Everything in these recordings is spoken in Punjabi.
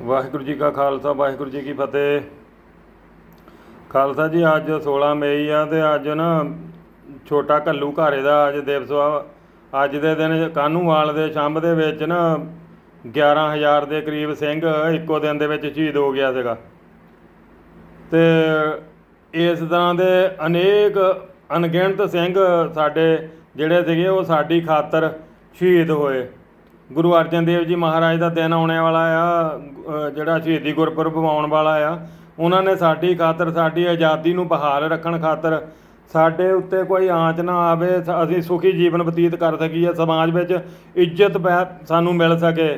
ਵਾਹਿਗੁਰੂ ਜੀ ਕਾ ਖਾਲਸਾ, ਵਾਹਿਗੁਰੂ ਜੀ ਕੀ ਫਤਿਹ। ਖਾਲਸਾ ਜੀ, ਅੱਜ 16 ਮਈ ਆ ਤੇ ਅੱਜ ਨਾ ਛੋਟਾ ਕੱਲੂ ਘਾਰੇ ਦਾ ਅੱਜ ਦਿਵਸ ਆ ਅੱਜ ਦੇ ਦਿਨ ਕਾਨੂੰਵਾਲ ਦੇ ਛੰਭ ਦੇ ਵਿੱਚ ਨਾ 11000 ਦੇ ਕਰੀਬ ਸਿੰਘ ਇੱਕੋ ਦਿਨ ਦੇ ਵਿੱਚ ਸ਼ਹੀਦ ਹੋ ਗਿਆ ਸੀਗਾ। ਤੇ ਇਸ ਤਰ੍ਹਾਂ ਦੇ ਅਨੇਕ ਅਣਗਿਣਤ ਸਿੰਘ ਸਾਡੇ ਜਿਹੜੇ ਸੀਗੇ ਉਹ ਸਾਡੀ ਖਾਤਰ ਸ਼ਹੀਦ ਹੋਏ। ਗੁਰੂ ਅਰਜਨ ਦੇਵ ਜੀ ਮਹਾਰਾਜ ਦਾ ਦਿਨ ਆਉਣ ਵਾਲਾ ਆ ਜਿਹੜਾ ਸ਼ਹੀਦੀ ਗੁਰਪੁਰਬ ਆਉਣ ਵਾਲਾ ਆ, ਉਹਨਾਂ ਨੇ ਸਾਡੀ ਖਾਤਰ, ਸਾਡੀ ਆਜ਼ਾਦੀ ਨੂੰ ਬਹਾਲ ਰੱਖਣ ਖਾਤਰ ਸਾਡੇ ਉੱਤੇ ਕੋਈ ਆਂਚ ਨਾ ਆਵੇ ਅਸੀਂ ਸੁਖੀ ਜੀਵਨ ਬਤੀਤ ਕਰ ਸਕੀਏ, ਸਮਾਜ ਵਿੱਚ ਇੱਜ਼ਤ ਪੈ ਸਾਨੂੰ ਮਿਲ ਸਕੇ,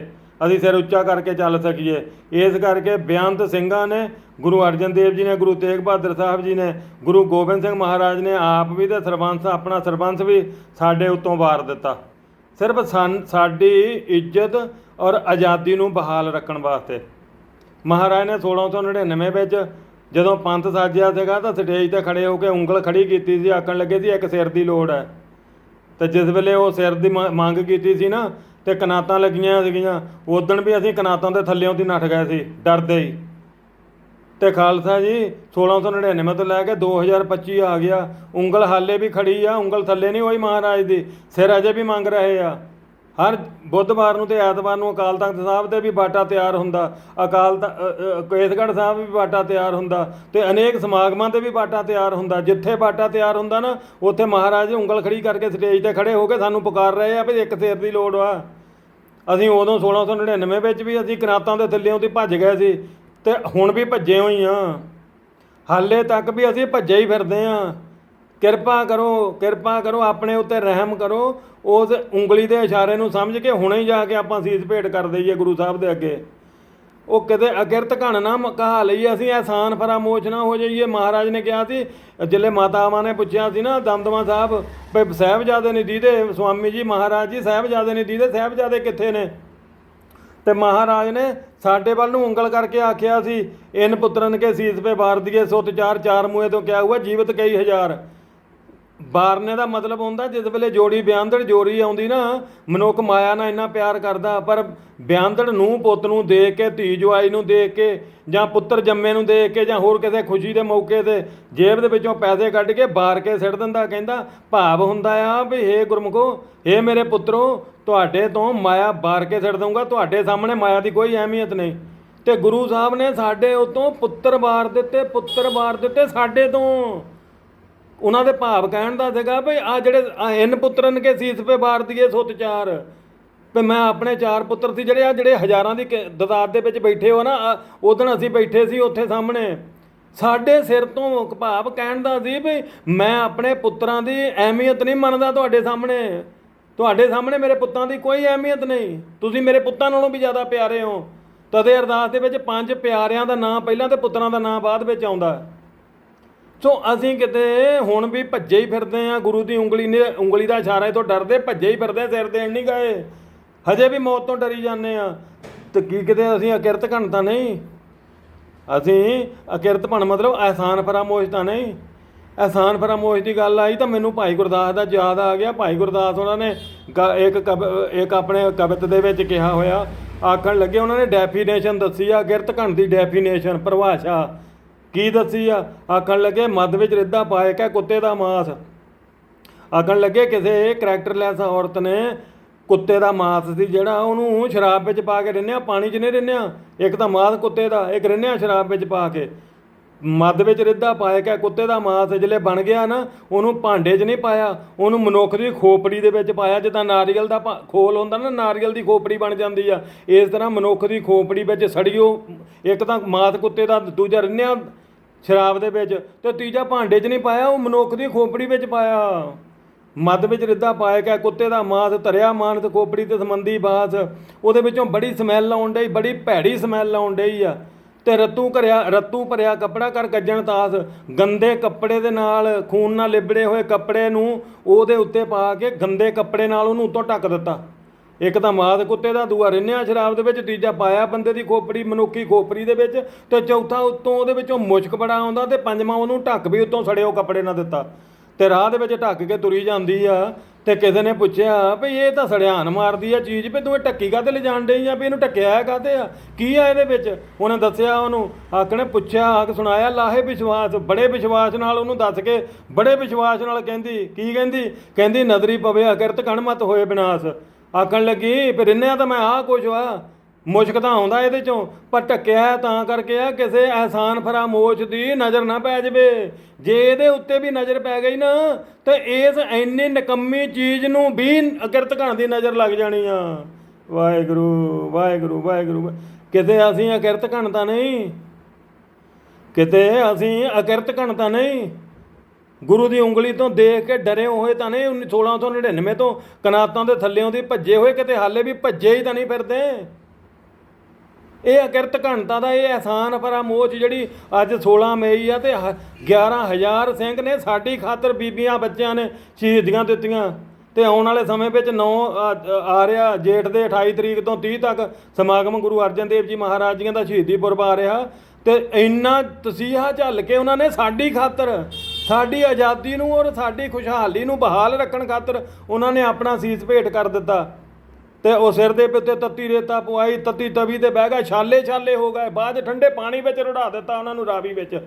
ਅਸੀਂ ਸਿਰ ਉੱਚਾ ਕਰਕੇ ਚੱਲ ਸਕੀਏ। ਇਸ ਕਰਕੇ ਬੇਅੰਤ ਸਿੰਘਾਂ ਨੇ, ਗੁਰੂ ਅਰਜਨ ਦੇਵ ਜੀ ਨੇ, ਗੁਰੂ ਤੇਗ ਬਹਾਦਰ ਸਾਹਿਬ ਜੀ ਨੇ, ਗੁਰੂ ਗੋਬਿੰਦ ਸਿੰਘ ਮਹਾਰਾਜ ਨੇ ਆਪ ਵੀ ਤੇ ਸਰਬੰਸ, ਆਪਣਾ ਸਰਬੰਸ ਵੀ ਸਾਡੇ ਉੱਤੋਂ ਵਾਰ ਦਿੱਤਾ। ਸਿਰਫ ਸਾਨ- ਸਾਡੀ ਇੱਜ਼ਤ ਔਰ ਆਜ਼ਾਦੀ ਨੂੰ ਬਹਾਲ ਰੱਖਣ ਵਾਸਤੇ। ਮਹਾਰਾਜ ਨੇ 1699 ਵਿੱਚ ਜਦੋਂ ਪੰਥ ਸਾਜਿਆ ਸੀਗਾ ਤਾਂ ਸਟੇਜ ਤੇ ਖੜੇ ਹੋ ਕੇ ਉਂਗਲ ਖੜੀ ਕੀਤੀ ਸੀ, ਆਖਣ ਲੱਗੇ ਸੀ, ਇੱਕ ਸਿਰ ਦੀ ਲੋੜ ਹੈ। ਤੇ ਜਿਸ ਵੇਲੇ ਉਹ ਸਿਰ ਦੀ ਮ- ਮੰਗ ਕੀਤੀ ਸੀ ਨਾ, ਤੇ ਕਨਾਤਾਂ ਲੱਗੀਆਂ ਸੀਗੀਆਂ ਉਦੋਂ ਵੀ ਅਸੀਂ ਕਨਾਤਾਂ ਦੇ ਥੱਲਿਓਂ ਦੀ ਨੱਠ ਗਏ ਸੀ, ਡਰਦੇ ਹੀ। ਤੇ ਖਾਲਸਾ ਜੀ 1699 ਤੋਂ ਲੈ ਕੇ 2025 ਆ ਗਿਆ। ਉਂਗਲ ਹਾਲੇ ਵੀ ਖੜੀ ਆ, ਉਂਗਲ ਥੱਲੇ ਨਹੀਂ ਹੋਈ ਮਹਾਰਾਜ ਦੀ, ਸਿਰ ਅਜੇ ਵੀ ਮੰਗ ਰਹੇ ਆ। ਹਰ ਬੁੱਧਵਾਰ ਨੂੰ ਤੇ ਐਤਵਾਰ ਨੂੰ ਅਕਾਲ ਤਖਤ ਸਾਹਿਬ ਤੇ ਵੀ ਬਾਟਾ ਤਿਆਰ ਹੁੰਦਾ। ਅਕਾਲ ਤ- ਕੇਸਗੜ੍ਹ ਸਾਹਿਬ ਵੀ ਬਾਟਾ ਤਿਆਰ ਹੁੰਦਾ ਤੇ ਅਨੇਕ ਸਮਾਗਮਾਂ ਤੇ ਵੀ ਬਾਟਾ ਤਿਆਰ ਹੁੰਦਾ। ਜਿੱਥੇ ਬਾਟਾ ਤਿਆਰ ਹੁੰਦਾ ਨਾ, ਉੱਥੇ ਮਹਾਰਾਜ ਉਂਗਲ ਖੜੀ ਕਰਕੇ ਸਟੇਜ ਤੇ ਖੜੇ ਹੋ ਕੇ ਸਾਨੂੰ ਪੁਕਾਰ ਰਹੇ ਆ ਵੀ ਇੱਕ ਸਿਰ ਦੀ ਲੋੜ ਵਾ। ਅਸੀਂ ਉਦੋਂ 1699 ਵਿੱਚ ਵੀ ਅਸੀਂ ਕਨਾਤਾਂ ਦੇ ਥੱਲਿਓਂ ਦੀ ਭੱਜ ਗਏ ਸੀ। ਤੇ ਹੁਣ ਵੀ ਭੱਜੇ ਹੋਈ ਆ। ਹਾਲੇ ਤੱਕ ਵੀ ਅਸੀਂ ਭੱਜੇ ਹੀ ਫਿਰਦੇ ਆ। ਕਿਰਪਾ ਕਰੋ ਕਿਰਪਾ ਕਰੋ, ਆਪਣੇ ਉੱਤੇ ਰਹਿਮ ਕਰੋ। ਉਸ ਉਂਗਲੀ ਦੇ ਇਸ਼ਾਰੇ ਨੂੰ ਸਮਝ ਕੇ ਹੁਣੇ ਹੀ ਜਾ ਕੇ ਆਪਾਂ ਸੀਸ ਭੇਟ ਕਰ ਦਈਏ ਗੁਰੂ ਸਾਹਿਬ ਦੇ ਅੱਗੇ। ਉਹ ਕਿਤੇ ਅਕਿਰਤ ਘਣ ਨਾ ਮ- ਕਹਾ ਲਈਏ ਅਸੀਂ ਆਸਾਨ ਫਰਾਮੋਸ਼ ਨਾ ਹੋ ਜਾਈਏ। ਮਹਾਰਾਜ ਨੇ ਕਿਹਾ ਸੀ, ਜਿੱਲੇ ਮਾਤਾਵਾਂ ਨੇ ਪੁੱਛਿਆ ਸੀ ਨਾ ਦਮਦਮਾ ਸਾਹਿਬ ਵੀ ਸਾਹਿਬਜ਼ਾਦੇ ਨਹੀਂ ਦੀਦੇ, ਸਵਾਮੀ ਜੀ, ਮਹਾਰਾਜ ਜੀ, ਸਾਹਿਬਜ਼ਾਦੇ ਨੇ ਦੀਦੇ, ਸਾਹਿਬਜ਼ਾਦੇ ਕਿੱਥੇ ਨੇ? ਤੇ ਮਹਾਰਾਜ ਨੇ ਸਾਡੇ ਵੱਲ ਨੂੰ ਉਂਗਲ ਕਰਕੇ ਆਖਿਆ ਸੀ ਇਨ ਪੁੱਤਰਨ ਕੇ ਸੀਸ ਪੇ ਬਾਰ ਦੀਏ ਸੁਤ ਚਾਰ ਚਾਰ ਮੂਏ ਤੋਂ ਕਿਆ ਹੁਆ? ਜੀਵਤ ਕਈ ਹਜ਼ਾਰ। ਵਾਰਨੇ ਦਾ ਮਤਲਬ ਹੁੰਦਾ, ਜਿਸ ਵੇਲੇ ਜੋੜੀ ਬਿਆੰਦੜ ਜੋੜੀ ਆਉਂਦੀ ਨਾ, ਮਨੁੱਖ ਮਾਇਆ ਨਾਲ ਇੰਨਾ ਪਿਆਰ ਕਰਦਾ, ਪਰ ਬਿਆੰਦੜ ਨੂੰ, ਪੁੱਤ ਨੂੰ ਦੇ ਕੇ, ਧੀ ਜਵਾਈ ਨੂੰ ਦੇ ਕੇ, ਜਾਂ ਪੁੱਤਰ ਜੰਮੇ ਨੂੰ ਦੇ ਕੇ, ਜਾਂ ਹੋਰ ਕਿਸੇ ਖੁਸ਼ੀ ਦੇ ਮੌਕੇ ਤੇ ਜੇਬ ਦੇ ਵਿੱਚੋਂ ਪੈਸੇ ਕੱਢ ਕੇ ਬਾਰ ਕੇ ਸਿੱਟ ਦਿੰਦਾ, ਕਹਿੰਦਾ, ਭਾਵ ਹੁੰਦਾ ਆ ਵੀ ਹੇ ਗੁਰਮੁਖੋ, ਹੇ ਮੇਰੇ ਪੁੱਤਰੋ, ਤੁਹਾਡੇ ਤੋਂ ਮਾਇਆ ਬਾਰ ਕੇ ਸਿੱਟ ਦਊਂਗਾ, ਤੁਹਾਡੇ ਸਾਹਮਣੇ ਮਾਇਆ ਦੀ ਕੋਈ ਅਹਿਮੀਅਤ ਨਹੀਂ। ਤੇ ਗੁਰੂ ਸਾਹਿਬ ਨੇ ਸਾਡੇ ਉਤੋਂ ਪੁੱਤਰ ਵਾਰ ਦਿੱਤੇ, ਪੁੱਤਰ ਵਾਰ ਦਿੱਤੇ ਸਾਡੇ ਤੋਂ। ਉਹਨਾਂ ਦੇ ਭਾਵ ਕਹਿਣ ਦਾ ਸੀਗਾ ਵੀ ਆ ਜਿਹੜੇ ਆਹ ਇਨ ਪੁੱਤਰਨ ਕੇ ਸੀਸ ਪੇ ਬਾਰ ਦੀਏ ਸੁਤ ਚਾਰ। ਵੀ ਮੈਂ ਆਪਣੇ ਚਾਰ ਪੁੱਤਰ ਸੀ ਜਿਹੜੇ ਆ ਜਿਹੜੇ ਹਜ਼ਾਰਾਂ ਦੀ ਕ- ਦਦਾਰ ਦੇ ਵਿੱਚ ਬੈਠੇ ਹੋ ਨਾ ਉਦੋਂ ਅਸੀਂ ਬੈਠੇ ਸੀ ਉੱਥੇ ਸਾਹਮਣੇ। ਸਾਡੇ ਸਿਰ ਤੋਂ ਭਾਵ ਕਹਿਣ ਦਾ ਸੀ ਵੀ ਮੈਂ ਆਪਣੇ ਪੁੱਤਰਾਂ ਦੀ ਅਹਿਮੀਅਤ ਨਹੀਂ ਮੰਨਦਾ ਤੁਹਾਡੇ ਸਾਹਮਣੇ। ਤੁਹਾਡੇ ਸਾਹਮਣੇ ਮੇਰੇ ਪੁੱਤਾਂ ਦੀ ਕੋਈ ਅਹਿਮੀਅਤ ਨਹੀਂ। ਤੁਸੀਂ ਮੇਰੇ ਪੁੱਤਾਂ ਨਾਲੋਂ ਵੀ ਜ਼ਿਆਦਾ ਪਿਆਰੇ ਹੋ। ਤਦੇ ਅਰਦਾਸ ਦੇ ਵਿੱਚ ਪੰਜ ਪਿਆਰਿਆਂ ਦਾ ਨਾਮ ਪਹਿਲਾਂ ਤੇ ਪੁੱਤਰਾਂ ਦਾ ਨਾਮ ਬਾਅਦ ਵਿੱਚ ਆਉਂਦਾ। ਸੋ ਅਸੀਂ ਕਿਤੇ ਹੁਣ ਵੀ ਭੱਜੇ ਹੀ ਫਿਰਦੇ ਆ ਗੁਰੂ ਦੀ ਉਂਗਲੀ ਨੇ ਉਂਗਲੀ ਦਾ ਇਸ਼ਾਰੇ ਤੋਂ ਡਰਦੇ, ਭੱਜੇ ਹੀ ਫਿਰਦੇ, ਸਿਰ ਦੇਣ ਨਹੀਂ ਗਏ। ਹਜੇ ਵੀ ਮੌਤ ਤੋਂ ਡਰੀ ਜਾਂਦੇ ਆ ਤੇ ਕੀ ਕਿਤੇ ਅਸੀਂ ਅਕਿਰਤ ਘਣ ਤਾਂ ਨਹੀਂ? ਅਸੀਂ ਅਕਿਰਤ ਭਣ ਮਤਲਬ ਆਸਾਨ ਫਰਾਮੋਸ਼ ਤਾਂ ਨਹੀਂ? ਆਸਾਨ ਫਰਾਮੋਸ਼ ਦੀ ਗੱਲ ਆਈ ਤਾਂ ਮੈਨੂੰ ਭਾਈ ਗੁਰਦਾਸ ਦਾ ਯਾਦ ਆ ਗਿਆ। ਭਾਈ ਗੁਰਦਾਸ ਉਹਨਾਂ ਨੇ ਗ- ਇੱਕ ਕਵ- ਇੱਕ ਆਪਣੇ ਕਵਿਤ ਦੇ ਵਿੱਚ ਕਿਹਾ ਹੋਇਆ। ਆਖਣ ਲੱਗੇ ਉਹਨਾਂ ਨੇ ਡੈਫੀਨੇਸ਼ਨ ਦੱਸੀ ਆ, ਅਕਿਰਤ ਘਣ ਦੀ ਡੈਫੀਨੇਸ਼ਨ ਪਰਿਭਾਸ਼ਾ। ਕੀ ਦੱਸੀ ਆ? ਆਖਣ ਲੱਗੇ, ਮੱਧ ਵਿੱਚ ਰਿੱਧਾ ਪਾਏ ਕਾ ਕੁੱਤੇ ਦਾ ਮਾਸ। ਆਖਣ ਲੱਗੇ, ਕਿਸੇ ਕਰੈਕਟਰਲੈਸ ਔਰਤ ਨੇ ਕੁੱਤੇ ਦਾ ਮਾਸ ਸੀ ਜਿਹੜਾ ਉਹਨੂੰ ਸ਼ਰਾਬ ਵਿੱਚ ਪਾ ਕੇ ਰਿੰਨਿਆ, ਪਾਣੀ 'ਚ ਨਹੀਂ ਰਿੰਨਿਆ। ਇੱਕ ਤਾਂ ਮਾਸ ਕੁੱਤੇ ਦਾ, ਇੱਕ ਰਿੰਨਿਆ ਸ਼ਰਾਬ ਵਿੱਚ ਪਾ ਕੇ। ਮੱਧ ਵਿੱਚ ਰਿੱਧਾ ਪਾਏ ਕਾ ਕੁੱਤੇ ਦਾ ਮਾਸ ਜਿਹੜੇ ਬਣ ਗਿਆ ਨਾ, ਉਹਨੂੰ ਭਾਂਡੇ 'ਚ ਨਹੀਂ ਪਾਇਆ। ਉਹਨੂੰ ਮਨੁੱਖ ਦੀ ਖੋਪੜੀ ਦੇ ਵਿੱਚ ਪਾਇਆ, ਜਿੱਦਾਂ ਨਾਰੀਅਲ ਦਾ ਭਾ- ਖੋਲ ਹੁੰਦਾ ਨਾ, ਨਾਰੀਅਲ ਦੀ ਖੋਪੜੀ ਬਣ ਜਾਂਦੀ ਆ। ਇਸ ਤਰ੍ਹਾਂ ਮਨੁੱਖ ਦੀ ਖੋਪੜੀ ਵਿੱਚ ਸੜਿਓ, ਇੱਕ ਤਾਂ ਮਾਸ ਕੁੱਤੇ ਦਾ, ਦੂਜਾ ਰਿੰਨਿਆ ਸ਼ਰਾਬ ਦੇ ਵਿੱਚ ਤੇ ਤੀਜਾ ਭਾਂਡੇ 'ਚ ਨਹੀਂ ਪਾਇਆ, ਉਹ ਮਨੁੱਖ ਦੀ ਖੋਪੜੀ ਵਿੱਚ ਪਾਇਆ। ਮੱਧ ਵਿੱਚ ਰਿੱਧਾ ਪਾਇਆ ਕਿ ਕੁੱਤੇ ਦਾ ਮਾਸ, ਧਰਿਆ ਮਾਨਤ ਖੋਪੜੀ ਤੇ ਸੰਬੰਧੀ ਬਾਸ। ਉਹਦੇ ਵਿੱਚੋਂ ਬੜੀ ਸਮੈਲ ਆਉਣ ਡਈ, ਬੜੀ ਭੈੜੀ ਸਮੈਲ ਆਉਣ ਡਈ ਆ। ਤੇ ਰਤੂ ਕਰਿਆ, ਰਤੂ ਭਰਿਆ ਕੱਪੜਾ ਕਰ ਗੱਜਣ ਤਾਸ। ਗੰਦੇ ਕੱਪੜੇ ਦੇ ਨਾਲ, ਖੂਨ ਨਾਲ ਲਿਬੜੇ ਹੋਏ ਕੱਪੜੇ ਨੂੰ ਉਹਦੇ ਉੱਤੇ ਪਾ ਕੇ ਗੰਦੇ ਕੱਪੜੇ ਨਾਲ ਉਹਨੂੰ ਉੱਤੋਂ ਢੱਕ ਦਿੱਤਾ। ਇੱਕ ਤਾਂ ਮਾਦ ਕੁੱਤੇ ਦਾ, ਦੂਆ ਰਿੰਨਿਆ ਸ਼ਰਾਬ ਦੇ ਵਿੱਚ, ਤੀਜਾ ਪਾਇਆ ਬੰਦੇ ਦੀ ਖੋਪੜੀ, ਮਨੁੱਖੀ ਖੋਪੜੀ ਦੇ ਵਿੱਚ, ਤੇ ਚੌਥਾ ਉੱਤੋਂ ਉਹਦੇ ਵਿੱਚੋਂ ਮੁਸ਼ਕ ਬੜਾ ਆਉਂਦਾ ਤੇ ਪੰਜਵਾਂ ਉਹਨੂੰ ਢੱਕ ਵੀ ਉੱਤੋਂ ਸੜਿਓ ਕੱਪੜੇ ਨਾ ਦਿੱਤਾ। ਤੇ ਰਾਹ ਦੇ ਵਿੱਚ ਢੱਕ ਕੇ ਤੁਰੀ ਜਾਂਦੀ ਆ ਤੇ ਕਿਸੇ ਨੇ ਪੁੱਛਿਆ ਵੀ ਇਹ ਤਾਂ ਸੜਿਆਨ ਮਾਰਦੀ ਆ ਚੀਜ਼ ਵੀ, ਤੂੰ ਇਹ ਢੱਕੀ ਕਾਤੇ ਲਿਜਾਣ ਡਈ ਆ ਵੀ ਇਹਨੂੰ ਟੱਕਿਆ ਕਾਤੇ ਆ? ਕੀ ਆ ਇਹਦੇ ਵਿੱਚ? ਉਹਨੇ ਦੱਸਿਆ ਉਹਨੂੰ ਆਕਣੇ ਪੁੱਛਿਆ ਆਕ ਸੁਣਾਇਆ, ਲਾਹੇ ਵਿਸ਼ਵਾਸ, ਬੜੇ ਵਿਸ਼ਵਾਸ ਨਾਲ ਉਹਨੂੰ ਦੱਸ ਕੇ, ਬੜੇ ਵਿਸ਼ਵਾਸ ਨਾਲ ਕਹਿੰਦੀ, ਕੀ ਕਹਿੰਦੀ? ਕਹਿੰਦੀ, ਨਜ਼ਰੀ ਪਵੇ, ਅਕਿਰਤ ਕਣ ਮਤ ਹੋਏ ਵਿਨਾਸ਼ ਆਖਣ ਲੱਗੀ, ਫਿਰ ਇੰਨਿਆਂ ਤਾਂ ਮੈਂ ਆਹ ਕੁਛ ਆ ਮੁਸ਼ਕ ਤਾਂ ਆਉਂਦਾ ਇਹਦੇ ਚੋਂ, ਪਰ ਟੱਕਿਆ ਤਾਂ ਕਰਕੇ ਆ, ਕਿਸੇ ਅਹਿਸਾਨ ਫਰਾਮੋਸ਼ ਦੀ ਨਜ਼ਰ ਨਾ ਪੈ ਜਵੇ। ਜੇ ਇਹਦੇ ਉੱਤੇ ਵੀ ਨਜ਼ਰ ਪੈ ਗਈ ਨਾ, ਤੇ ਇਸ ਇੰਨੀ ਨਕੰਮੀ ਚੀਜ਼ ਨੂੰ ਵੀ ਅਕਿਰਤ ਘਣ ਦੀ ਨਜ਼ਰ ਲੱਗ ਜਾਣੀ ਆ। ਵਾਹਿਗੁਰੂ ਵਾਹਿਗੁਰੂ ਵਾਹਿਗੁਰੂ। ਕਿਤੇ ਅਸੀਂ ਅਕਿਰਤ ਘਣ ਤਾਂ ਨਹੀਂ। ਕਿਤੇ ਅਸੀਂ ਅਕਿਰਤ ਘਣ ਤਾਂ ਨਹੀਂ। ਗੁਰੂ ਦੀ ਉਂਗਲੀ ਤੋਂ ਦੇਖ ਕੇ ਡਰੇ ਹੋਏ ਤਾਂ ਨਹੀਂ 1699 ਤੋਂ ਕਨਾਤਾਂ ਦੇ ਥੱਲੇੋਂ ਦੀ ਭੱਜੇ ਹੋਏ ਕਿਤੇ ਹਾਲੇ ਵੀ ਭੱਜੇ ਹੀ ਤਾਂ ਨਹੀਂ ਫਿਰਦੇ। ਇਹ ਅਕਿਰਤ ਘਣਤਾ ਦਾ ਇਹ ਅਹਿਸਾਨ ਫਰਾਮੋਸ਼ ਜਿਹੜੀ ਅੱਜ 16 ਮਈ ਆ ਤੇ ਹ- 11000 ਸਿੰਘ ਨੇ ਸਾਡੀ ਖਾਤਰ ਬੀਬੀਆਂ, ਬੱਚਿਆਂ ਨੇ ਸ਼ਹੀਦੀਆਂ ਦਿੱਤੀਆਂ। ਤੇ ਆਉਣ ਵਾਲੇ ਸਮੇਂ ਵਿੱਚ 9 ਆ ਰਿਹਾ ਜੇਠ ਦੇ 28 ਤਰੀਕ ਤੋਂ 30 ਤੱਕ ਸਮਾਗਮ ਗੁਰੂ ਅਰਜਨ ਦੇਵ ਜੀ ਮਹਾਰਾਜ ਜੀਆਂ ਦਾ ਸ਼ਹੀਦੀ ਪੁਰਬ ਆ ਰਿਹਾ। ਤੇ ਇੰਨਾ ਤਸੀਹਾ ਝੱਲ ਕੇ ਉਹਨਾਂ ਨੇ ਸਾਡੀ ਖਾਤਰ ਸਾਡੀ ਆਜ਼ਾਦੀ ਨੂੰ ਔਰ ਸਾਡੀ ਖੁਸ਼ਹਾਲੀ ਨੂੰ ਬਹਾਲ ਰੱਖਣ ਖਾਤਰ ਉਹਨਾਂ ਨੇ ਆਪਣਾ ਸੀਸ ਭੇਟ ਕਰ ਦਿੱਤਾ। ਤੇ ਉਹ ਸਿਰ ਦੇ ਉੱਤੇ ਤੱਤੀ ਰੇਤਾ ਪਵਾਈ, ਤੱਤੀ ਤਵੀ ਤੇ ਬਹਿ ਗਿਆ ਛਾਲੇ ਛਾਲੇ ਹੋ ਗਏ। ਬਾਅਦ 'ਚ ਠੰਡੇ ਪਾਣੀ ਵਿੱਚ ਰੁੜਾ ਦਿੱਤਾ ਉਹਨਾਂ ਨੂੰ ਰਾਵੀ ਵਿੱਚ।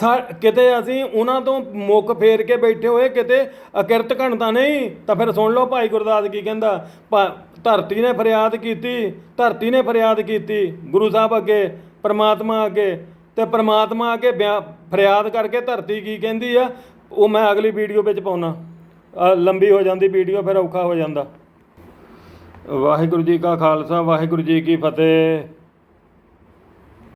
ਸਾ ਕਿਤੇ ਅਸੀਂ ਉਹਨਾਂ ਤੋਂ ਮੁੱਕ ਫੇਰ ਕੇ ਬੈਠੇ ਹੋਏ, ਕਿਤੇ ਅਕਿਰਤ ਘਣਤਾ ਨਹੀਂ, ਤਾਂ ਫਿਰ ਸੁਣ ਲਓ ਭਾਈ ਗੁਰਦਾਸ ਕੀ ਕਹਿੰਦਾ, ਭਾ- ਧਰਤੀ ਨੇ ਫਰਿਆਦ ਕੀਤੀ, ਧਰਤੀ ਨੇ ਫਰਿਆਦ ਕੀਤੀ, ਗੁਰੂ ਸਾਹਿਬ ਅੱਗੇ, ਪਰਮਾਤਮਾ ਅੱਗੇ ਤੇ ਪ੍ਰਮਾਤਮਾ ਅੱਗੇ ਬਿਆ- ਫਰਿਆਦ ਕਰਕੇ ਧਰਤੀ ਕੀ ਕਹਿੰਦੀ ਆ, ਉਹ ਮੈਂ ਅਗਲੀ ਵੀਡੀਓ ਵਿੱਚ ਪਾਉਣਾ। ਲੰਬੀ ਹੋ ਜਾਂਦੀ ਵੀਡੀਓ, ਫਿਰ ਔਖਾ ਹੋ ਜਾਂਦਾ। ਵਾਹਿਗੁਰੂ ਜੀ ਕਾ ਖਾਲਸਾ, ਵਾਹਿਗੁਰੂ ਜੀ ਕੀ ਫਤਿਹ।